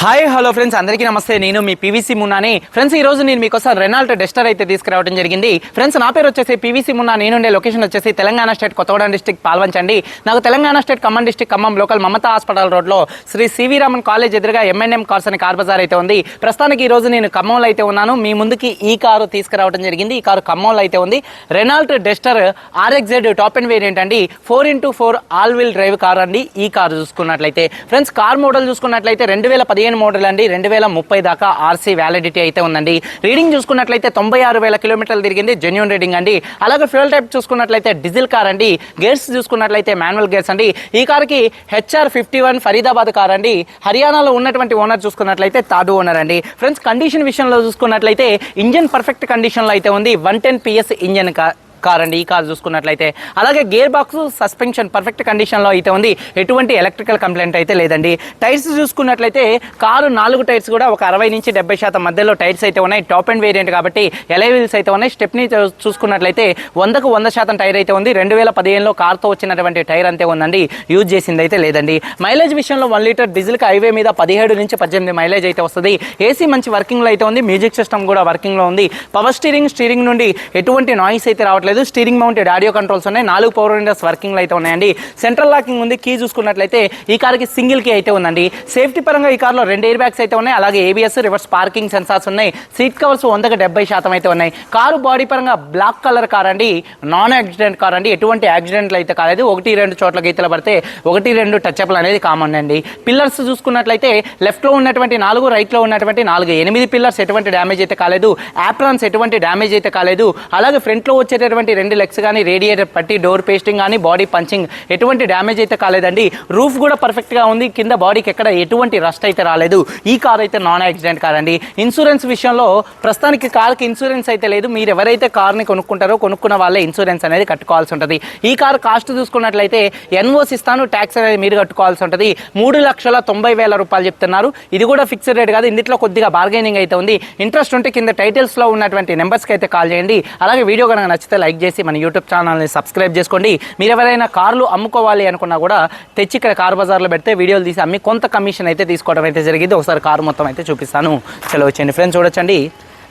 Hi hello friends అందరికీ నమస్తే. నేను మీ పీవీసీ మున్నాని ఫ్రెండ్స్ ఈ రోజు నేను మీకోసం రెనాల్ట్ డెస్టర్ అయితే తీసుకురావడం జరిగింది. ఫ్రెండ్స్ నా పేరు వచ్చేసి పీవీసీ మున్నా నేనుండే లొకేషన్ వచ్చేసి తెలంగాణ స్టేట్ కొత్తగూడెం డిస్టిక్ పాల్వంచండి నాకు Telangana state Khammam district Khammam local Mamata hospital రోడ్లో శ్రీ సివి రామన్ కాలేజ్ ఎదురుగా ఎంఎన్ఎం కార్స్ అని కార్ బజార్ అయితే ఉంది. ప్రస్తుతానికి ఈ రోజు నేను ఖమ్మంలో అయితే ఉన్నాను. మీ ముందుకి ఈ కారు తీసుకురావడం జరిగింది. ఈ కారు ఖమ్మంలో అయితే ఉంది. Renault Duster RXZ top and variant అండి. Four into four all wheel drive car అండి. ఈ కారు చూసుకున్నట్లయితే. ఫ్రెండ్స్ కార్ మోడల్ చూసుకున్నట్లయితే రెండు వేల పదిహేను మోడల్ అండి. రెండు వేల ముప్పై దాకా ఆర్సీ వ్యాలిడిటీ అయితే ఉందండి. రీడింగ్ చూసుకున్నట్లయితే తొంభై ఆరు వేల కిలోమీటర్లు తిరిగింది. జెన్యున్ రీడింగ్ అండి. అలాగే ఫ్యూల్ టైప్ చూసుకున్నట్లయితే డీజిల్ కార్ అండి. గేర్స్ చూసుకున్నట్లయితే మాన్యువల్ గేర్స్ అండి. ఈ కార్కి HR fifty one Faridabad car అండి. హర్యానాలో ఉన్నటువంటి ఓనర్ చూసుకున్నట్లయితే తాడు ఓనర్ అండి. ఫ్రెండ్స్ కండిషన్ విషయంలో చూసుకున్నట్లయితే ఇంజన్ పర్ఫెక్ట్ కండిషన్లో అయితే ఉంది. వన్ టెన్ పిఎస్ ఇంజన్ కా కార్ అండి ఈ కార్ చూసుకున్నట్లయితే. అలాగే గేర్ బాక్స్ సస్పెన్షన్ పర్ఫెక్ట్ కండిషన్లో అయితే ఉంది. ఎటువంటి ఎలక్ట్రికల్ కంప్లైంట్ అయితే లేదండి. టైర్స్ చూసుకున్నట్లయితే కారు నాలుగు టైర్స్ కూడా ఒక అరవై నుంచి డెబ్బై శాతం మధ్యలో టైర్స్ అయితే ఉన్నాయి. టాప్ అండ్ వేరియంట్ కాబట్టి ఎలై వీల్స్ అయితే ఉన్నాయి. స్టెప్ని చూసుకున్నట్లయితే వందకు వంద శాతం టైర్ అయితే ఉంది. రెండు వేల పదిహేనులో కార్తో వచ్చినటువంటి టైర్ అంతే ఉందండి. యూజ్ చేసింది అయితే లేదండి. మైలేజ్ విషయంలో వన్ లీటర్ డీజిల్కి హైవే మీద పదిహేడు నుంచి పద్దెనిమిది మైలేజ్ అయితే వస్తుంది. ఏసీ మంచి వర్కింగ్లో అయితే ఉంది. మ్యూజిక్ సిస్టమ్ కూడా వర్కింగ్లో ఉంది. పవర్ స్టీరింగ్ స్టీరింగ్ నుండి ఎటువంటి నాయిస్ అయితే రావట్లేదు. స్టీరింగ్ మౌంటెడ్ ఆడియో కంట్రోల్స్ ఉన్నాయి. నాలుగు పవర్ విండోస్ వర్కింగ్లో అయితే ఉన్నాయండి. సెంట్రల్ లాకింగ్ ఉంది. కీ చూసుకున్నట్లయితే ఈ కార్కి సింగిల్ కీ అయితే ఉందండి. సేఫ్టీ పరంగా ఈ కార్లో రెండు ఎయిర్ బ్యాగ్స్ అయితే ఉన్నాయి. అలాగే ఏబిఎస్ రివర్స్ పార్కింగ్ సెన్సార్స్ ఉన్నాయి. సీట్ కవర్స్ వందకు డెబ్బై శాతం అయితే ఉన్నాయి. కారు బాడీ పరంగా బ్లాక్ కలర్ కార్ అండి. నాన్ యాక్సిడెంట్ కార్ అండి. ఎటువంటి యాక్సిడెంట్లు అయితే కాలేదు. ఒకటి రెండు చోట్ల గీతలు పడితే ఒకటి రెండు టచ్అప్లు అనేది కామన్ అండి. పిల్లర్స్ చూసుకున్నట్లయితే లెఫ్ట్లో ఉన్నటువంటి నాలుగు రైట్లో ఉన్నటువంటి నాలుగు ఎనిమిది పిల్లర్స్ ఎటువంటి డ్యామేజ్ అయితే కాలేదు. యాప్రాన్స్ ఎటువంటి డ్యామేజ్ అయితే కాలేదు. అలాగే ఫ్రంట్లో వచ్చేటటువంటి రెండు లెగ్స్ కానీ రేడియేటర్ పట్టి డోర్ పేస్టింగ్ కానీ బాడీ పంచింగ్ ఎటువంటి డ్యామేజ్ అయితే కాలేదండి. రూఫ్ కూడా పర్ఫెక్ట్గా ఉంది. కింద బాడీకి ఎక్కడ ఎటువంటి రస్ట్ అయితే రాలేదు. ఈ కార్ అయితే నాన్ యాక్సిడెంట్ కార్ అండి. ఇన్సూరెన్స్ విషయంలో ప్రస్తుతానికి కార్కి ఇన్సూరెన్స్ అయితే లేదు. మీరు ఎవరైతే కార్ని కొనుక్కుంటారో కొనుక్కున్న వాళ్ళే ఇన్సూరెన్స్ అనేది కట్టుకోవాల్సి ఉంటుంది. ఈ కార్ కాస్ట్ చూసుకున్నట్లయితే ఎన్ఓస్ ఇస్తాను ట్యాక్స్ అనేది మీరు కట్టుకోవాల్సి ఉంటుంది. మూడు లక్షల తొంభై వేల రూపాయలు చెప్తున్నారు. ఇది కూడా ఫిక్స్డ్ రేట్ కాదు. ఇందులో కొద్దిగా బార్గెనింగ్ అయితే ఉంది. ఇంట్రెస్ట్ ఉంటే కింద టైటిల్స్లో ఉన్నటువంటి నెంబర్స్కి అయితే కాల్ చేయండి. అలాగే వీడియో కనుక నచ్చితే లైక్ చేసి మన యూట్యూబ్ ఛానల్ని సబ్స్క్రైబ్ చేసుకోండి. మీరు ఎవరైనా కార్లు అమ్ముకోవాలి అనుకున్నా కూడా తెచ్చి ఇక్కడ కార్ బజార్లో పెడితే వీడియోలు తీసి అమ్మి కొంత కమిషన్ అయితే తీసుకోవడం అయితే జరిగింది. ఒకసారి కారు మొత్తం అయితే చూపిస్తాను. చలో వచ్చేయండి. ఫ్రెండ్స్ చూడొచ్చండి.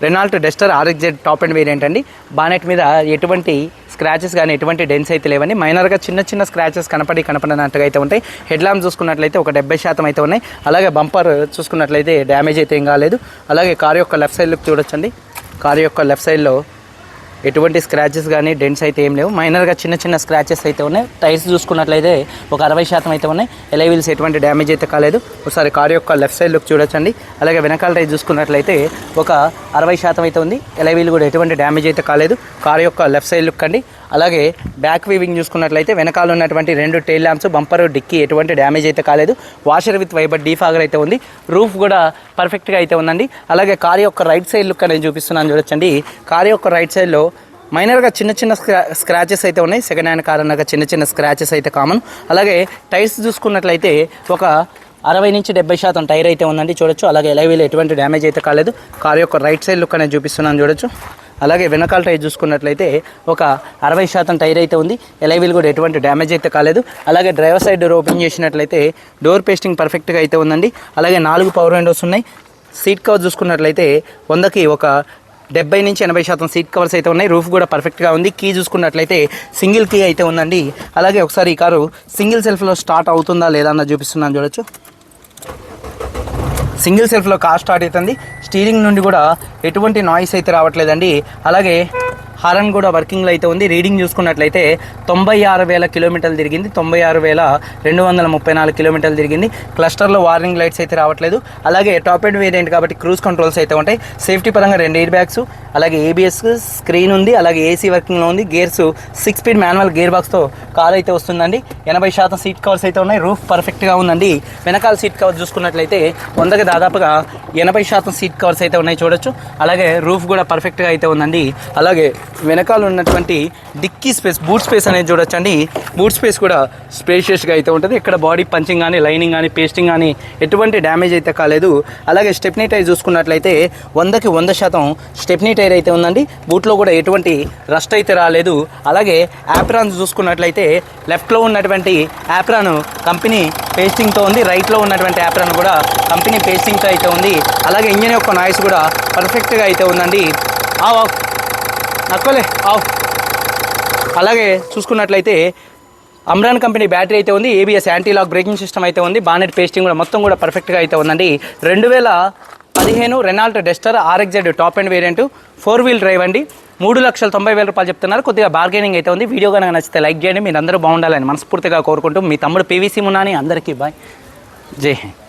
Renault Duster RXZ top and variant అండి. బానెట్ మీద ఎటువంటి స్క్రాచెస్ కానీ ఎటువంటి డెన్స్ అయితే లేవండి. మైనర్గా చిన్న చిన్న స్క్రాచెస్ కనపడి కనపడినట్టుగా అయితే ఉంటాయి. హెడ్ ల్యాంప్ చూసుకున్నట్లయితే ఒక డెబ్బై శాతం అయితే ఉన్నాయి. అలాగే బంపర్ చూసుకున్నట్లయితే డ్యామేజ్ అయితే ఏం కాలేదు. అలాగే కారు యొక్క లెఫ్ట్ సైడ్ లుక్ చూడొచ్చండి. కారు యొక్క లెఫ్ట్ సైడ్లో ఎటువంటి స్క్రాచెస్ కానీ డెంట్స్ అయితే ఏం లేవు. మైనర్గా చిన్న చిన్న స్క్రాచెస్ అయితే ఉన్నాయి. టైర్స్ చూసుకున్నట్లయితే ఒక అరవై శాతం అయితే ఉన్నాయి. ఎలై వీల్స్ ఎటువంటి డ్యామేజ్ అయితే కాలేదు. ఒకసారి కార్ యొక్క లెఫ్ట్ సైడ్ లుక్ చూడొచ్చండి. అలాగే వెనకాల టైర్ చూసుకున్నట్లయితే ఒక అరవై శాతం అయితే ఉంది. ఎలై వీల్ కూడా ఎటువంటి డ్యామేజ్ అయితే కాలేదు. కార్ యొక్క లెఫ్ట్ సైడ్ లుక్ అండి. అలాగే బ్యాక్ వీవింగ్ చూసుకున్నట్లయితే వెనకాల ఉన్నటువంటి రెండు టైల్ ల్యాంప్స్ బంపర్ డిక్కీ ఎటువంటి డ్యామేజ్ అయితే కాలేదు. వాషర్ విత్ వైబర్ డీఫాగర్ అయితే ఉంది. రూఫ్ కూడా పర్ఫెక్ట్గా అయితే ఉందండి. అలాగే కార్ యొక్క రైట్ సైడ్ లుక్ అనేది చూపిస్తున్నాను చూడొచ్చండి. కార్ యొక్క రైట్ సైడ్లో మైనర్గా చిన్న చిన్న స్క్రా స్క్రాచెస్ అయితే ఉన్నాయి. సెకండ్ హ్యాండ్ కార్ అన్నాక చిన్న చిన్న స్క్రాచెస్ అయితే కామన్ అలాగే టైర్స్ చూసుకున్నట్లయితే ఒక అరవై నుంచి డెబ్బై శాతం టైర్ అయితే ఉందండి చూడొచ్చు. అలాగే ఎలైవీలో ఎటువంటి డ్యామేజ్ అయితే కాలేదు. కార్ యొక్క రైట్ సైడ్ లుక్ అనేది చూపిస్తున్నాను చూడొచ్చు. అలాగే వెనకాల టైర్ చూసుకున్నట్లయితే ఒక అరవై శాతం టైర్ అయితే ఉంది. ఎలైవీల్ కూడా ఎటువంటి డ్యామేజ్ అయితే కాలేదు. అలాగే డ్రైవర్ సైడ్ డోర్ ఓపెన్ చేసినట్లయితే డోర్ పేస్టింగ్ పర్ఫెక్ట్గా అయితే ఉందండి. అలాగే నాలుగు పవర్ విండోస్ ఉన్నాయి. సీట్ కవర్ చూసుకున్నట్లయితే వందకి ఒక డెబ్బై నుంచి ఎనభై శాతం సీట్ కవర్స్ అయితే ఉన్నాయి. రూఫ్ కూడా పర్ఫెక్ట్గా ఉంది. కీ చూసుకున్నట్లయితే సింగిల్ కీ అయితే ఉందండి. అలాగే ఒకసారి ఈ కారు సింగిల్ సెల్ఫ్లో స్టార్ట్ అవుతుందా లేదా అన్న చూపిస్తున్నాను చూడొచ్చు. సింగిల్ సెల్ఫ్లో కార్ స్టార్ట్ అవుతుంది. స్టీరింగ్ నుండి కూడా ఎటువంటి నాయిస్ అయితే రావట్లేదండి. అలాగే హారన్ కూడా వర్కింగ్లో అయితే ఉంది. రీడింగ్ చూసుకున్నట్లయితే తొంభై ఆరు వేల కిలోమీటర్లు తిరిగింది. తొంభై ఆరు వేల రెండు వందల ముప్పై నాలుగు కిలోమీటర్లు తిరిగింది. క్లస్టర్లో వార్నింగ్ లైట్స్ అయితే రావట్లేదు. అలాగే టాప్ ఎండ్ వేరియంట్ కాబట్టి క్రూజ్ కంట్రోల్స్ అయితే ఉంటాయి. సేఫ్టీ పరంగా రెండు ఎయిర్ బ్యాగ్స్ అలాగే ఏబిఎస్ స్క్రీన్ ఉంది అలాగే ఏసీ వర్కింగ్లో ఉంది. Gears six speed manual gear బాక్స్తో car అయితే వస్తుందండి. ఎనభై శాతం సీట్ కవర్స్ అయితే ఉన్నాయి. రూఫ్ పర్ఫెక్ట్గా ఉందండి. వెనకాల సీట్ కవర్ చూసుకున్నట్లయితే వందకి దాదాపుగా ఎనభై శాతం సీట్ కవర్స్ అయితే ఉన్నాయి చూడొచ్చు. అలాగే రూఫ్ కూడా పర్ఫెక్ట్గా అయితే ఉందండి. అలాగే వెనకాల ఉన్నటువంటి డిక్కీ స్పేస్ బూట్ స్పేస్ అనేది చూడొచ్చండి. బూట్ స్పేస్ కూడా స్పేషియస్గా అయితే ఉంటుంది. ఇక్కడ బాడీ పంచింగ్ కానీ లైనింగ్ కానీ పేస్టింగ్ కానీ ఎటువంటి డ్యామేజ్ అయితే కాలేదు. అలాగే స్టెప్నీ టైర్ చూసుకున్నట్లయితే వందకి వంద శాతం స్టెప్నీ టైర్ అయితే ఉందండి. బూట్లో కూడా ఎటువంటి రస్ట్ అయితే రాలేదు. అలాగే యాప్రాన్ చూసుకున్నట్లయితే లెఫ్ట్లో ఉన్నటువంటి యాప్రాన్ కంపెనీ పేస్టింగ్తో ఉంది. రైట్లో ఉన్నటువంటి యాప్రాన్ కూడా కంపెనీ పేస్టింగ్తో అయితే ఉంది. అలాగే ఇంజిన్ యొక్క నాయిస్ కూడా పర్ఫెక్ట్గా అయితే ఉందండి. ఆ నక్కలే ఆవ్. అలాగే చూసుకున్నట్లయితే అమ్రాన్ కంపెనీ బ్యాటరీ అయితే ఉంది ఏబిఎస్ యాంటీలాక్ బ్రేకింగ్ సిస్టమ్ అయితే ఉంది బానెట్ పేస్టింగ్ కూడా మొత్తం కూడా పర్ఫెక్ట్గా అయితే ఉందండి. రెండు వేల పదిహేను Renault Duster RXZ top and variant four wheel drive అండి. మూడు లక్షల తొంభై వేల రూపాయలు చెప్తున్నారు. కొద్దిగా బార్గెనింగ్ అయితే ఉంది. వీడియో కనుక నచ్చితే లైక్ చేయండి. మీరు అందరూ బాగుండాలని మనస్ఫూర్తిగా కోరుకుంటూ మీ తమ్ముడు పీవీసీ మున్నాని అందరికీ బాయ్. జై హింద్.